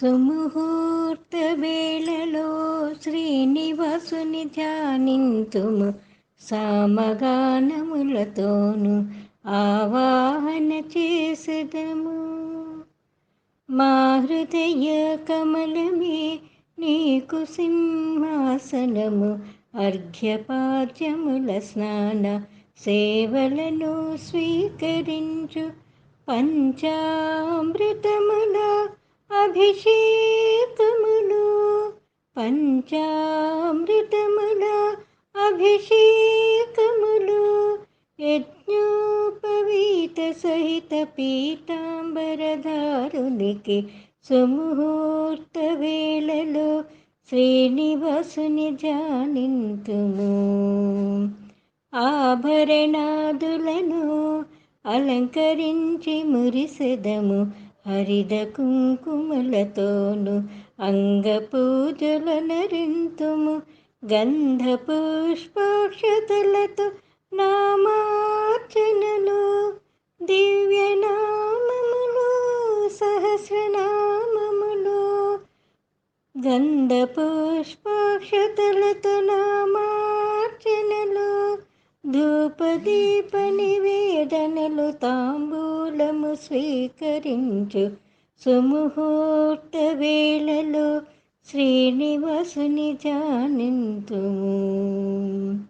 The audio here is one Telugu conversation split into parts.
సుముహూర్త వేళలో శ్రీనివాసుని ధ్యానింతుము. సామగానములతోను ఆవాహన చేసదము. మా హృదయ కమలమే నీకు సింహాసనము. అర్ఘ్యపాద్యముల స్నాన సేవలను స్వీకరించు. పంచామృతముల అభిషేకములు పంచామృతముల అభిషేకములు యజ్ఞోపవీత సహిత పీతాంబరధారునికి సుముహూర్త వేళలో శ్రీనివాసుని జానింతుము ఆభరణాదులను అలంకరించి మురిసెదము. హరిద కుంకుమలతోను అంగ పూజలనరింతుము గంధ పుష్పాక్షతలతో నామార్చనలు. దివ్యనామములు సహస్రనామములు. గంధ పుష్పాక్షతలతో నామార్చనలు. ధూపదీప నివేదనలు తాంబూ తాంబూలము స్వీకరించు. సుముహూర్త వేళలో శ్రీనివాసుని జానింతుము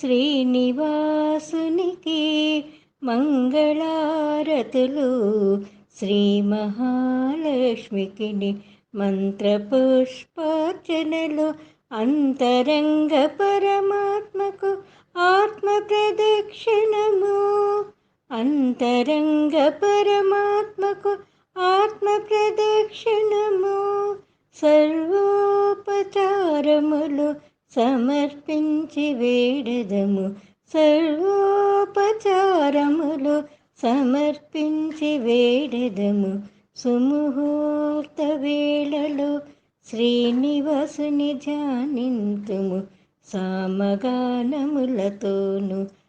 శ్రీనివాసునికి మంగళారతులు. శ్రీ మహాలక్ష్మికిని మంత్రపుష్పార్చనలు. అంతరంగ పరమాత్మకు ఆత్మ ప్రదక్షిణము. అంతరంగ పరమాత్మకు ఆత్మ ప్రదక్షిణము. సర్వోపచారములు సమర్పించి వేడదము. సర్వోపచారములు సమర్పించి వేడదము. సుముహూర్త వేళలో శ్రీనివాసుని ధ్యానింతుము. సామగానములతోను